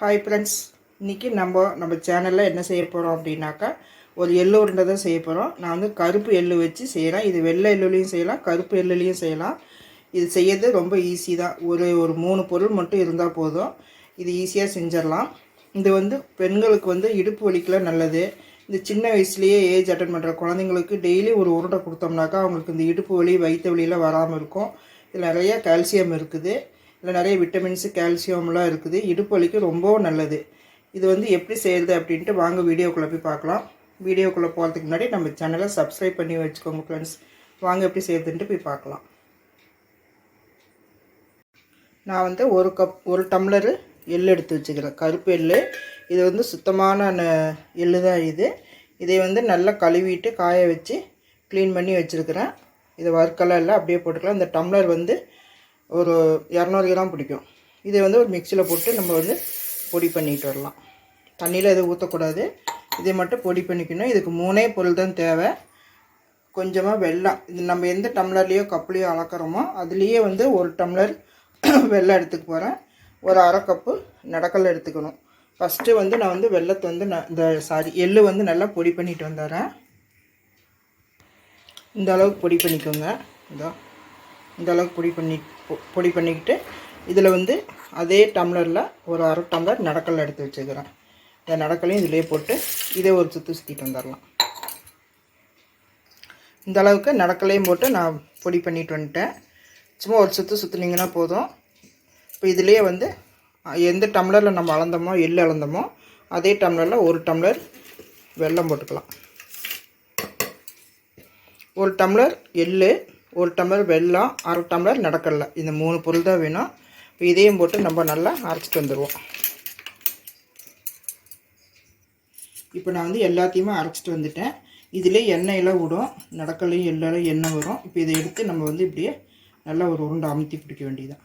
Hi friends இன்றைக்கி நம்ம நம்ம சேனலில் என்ன செய்ய போகிறோம் அப்படின்னாக்கா ஒரு எள்ளு உருண்டை தான் செய்ய போகிறோம் நான் வந்து கருப்பு எள்ளு வச்சு செய்கிறேன் இது வெள்ளை எள்ளுலேயும் செய்யலாம் கருப்பு எள்ளுலேயும் செய்யலாம். இது செய்யறது ரொம்ப ஈஸி தான். ஒரு ஒரு மூணு பொருள் மட்டும் இருந்தால் போதும். இது ஈஸியாக செஞ்சிடலாம். இது வந்து பெண்களுக்கு வந்து இடுப்பு வலிக்கெலாம் நல்லது. இந்த சின்ன வயசுலேயே ஏஜ் அட்டன் பண்ணுற குழந்தைங்களுக்கு டெய்லி ஒரு உருண்டை கொடுத்தோம்னாக்கா அவங்களுக்கு இந்த இடுப்பு வலி வயிற்று வலியெல்லாம் வராமல் இருக்கும். இதில் நிறைய கால்சியம் இருக்குது. இதில் நிறைய விட்டமின்ஸு கால்சியம்லாம் இருக்குது. இடுப்பு வலிக்கு ரொம்பவும் நல்லது. இது வந்து எப்படி செய்கிறது அப்படின்ட்டு வாங்க வீடியோக்குள்ளே போய் பார்க்கலாம். வீடியோக்குள்ளே போகிறதுக்கு முன்னாடி நம்ம சேனலை சப்ஸ்கிரைப் பண்ணி வச்சுக்கோங்க ஃப்ரெண்ட்ஸ் வாங்க எப்படி செய்கிறதுன்ட்டு போய் பார்க்கலாம். நான் வந்து ஒரு கப் ஒரு டம்ளரு எள் எடுத்து வச்சுக்கிறேன். கருப்பு எள் இது வந்து சுத்தமான எள் எள்ளு தான் இது. இதை வந்து நல்லா கழுவிட்டு காய வச்சு க்ளீன் பண்ணி வச்சுருக்கிறேன். இதை வறுக்கலாம் இல்லை அப்படியே போட்டுக்கலாம். இந்த டம்ளர் வந்து ஒரு இரநூறு கிராம் பிடிக்கும். இதை வந்து ஒரு மிக்சியில் போட்டு நம்ம வந்து பொடி பண்ணிட்டு வரலாம். தண்ணியில் எதுவும் ஊற்றக்கூடாது இதை மட்டும் பொடி பண்ணிக்கணும். இதுக்கு மூணே பொருள் தான் தேவை. கொஞ்சமாக வெள்ளம் இது நம்ம எந்த டம்ளர்லேயோ கப்லேயோ அளக்குறோமோ அதுலேயே வந்து ஒரு டம்ளர் வெள்ளம் எடுத்துக்க போகிறேன் ஒரு அரை கப்பு நடக்கல் எடுத்துக்கணும். ஃபஸ்ட்டு வந்து நான் வந்து வெள்ளத்தை வந்து நான் இந்த சாரி எள்ளு வந்து நல்லா பொடி பண்ணிட்டு வந்துடுறேன். இந்த அளவுக்கு பொடி பண்ணிக்கோங்க. இதோ. இந்த அளவுக்கு பொடி பண்ணி பொ- பொடி பண்ணிக்கிட்டு இதில் வந்து அதே டம்ளரில் ஒரு அரை டம்ளர் நடக்கல் எடுத்து வச்சுக்கிறேன். இந்த நடக்கலையும் இதிலே போட்டு இதே ஒரு சுற்று சுற்றிட்டு வந்துடலாம். இந்த அளவுக்கு நடக்கலையும் போட்டு நான் பொடி பண்ணிட்டு வந்துட்டேன். சும்மா ஒரு சுற்று சுற்றுனீங்கன்னா போதும். இப்போ இதுலேயே வந்து எந்த டம்ளரில் நம்ம அளந்தோமோ எள்ளு அளந்தோமோ அதே டம்ளரில் ஒரு டம்ளர் வெல்லம் போட்டுக்கலாம். ஒரு டம்ளர் எள்ளு ஒரு டம்ளர் வெல்லம் அரை டம்ளர் நடக்கடலை. இந்த மூணு பொருள் தான் வேணும். இப்போ இதையும் போட்டு நம்ம நல்லா அரைச்சிட்டு வந்துடுவோம். இப்போ நான் வந்து எல்லாத்தையுமே அரைச்சிட்டு வந்துட்டேன். இதில் எண்ணெயெல்லாம் விடும். நடக்கலையும் எல்லாரும் எண்ணெய் வரும். இப்போ இதை எடுத்து நம்ம வந்து இப்படியே நல்லா ஒரு உருண்டை அமுத்தி பிடிக்க வேண்டியதுதான்.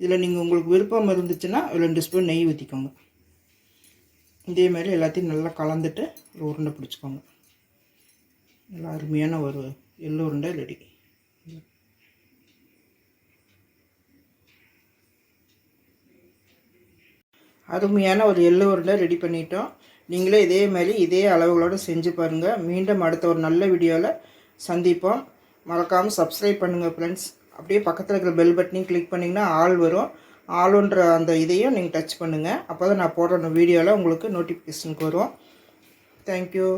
இதில் நீங்கள் உங்களுக்கு விருப்பம் இருந்துச்சுன்னா ரெண்டு ஸ்பூன் நெய் ஊற்றிக்கோங்க. இதே மாதிரி எல்லாத்தையும் நல்லா கலந்துட்டு ஒரு உருண்டை பிடிச்சிக்கோங்க. நல்லா அருமையான ஒரு எள்ளு உருண்டை ரெடி அருமையான ஒரு எள்ளு உருண்டை ரெடி பண்ணிட்டோம். நீங்களே இதே மாதிரி இதே அளவுகளோடு செஞ்சு பாருங்கள் மீண்டும் அடுத்த ஒரு நல்ல வீடியோவில் சந்திப்போம். மறக்காமல் சப்ஸ்கிரைப் பண்ணுங்கள் ஃப்ரெண்ட்ஸ் அப்படியே பக்கத்தில் இருக்கிற பெல் பட்டனையும் கிளிக் பண்ணிங்கன்னா ஆள் வரும். ஆளுன்ற அந்த இதையும் நீங்கள் டச் பண்ணுங்கள் அப்போ தான் நான் போடுற வீடியோவில் உங்களுக்கு நோட்டிஃபிகேஷனுக்கு வரும். தேங்க்யூ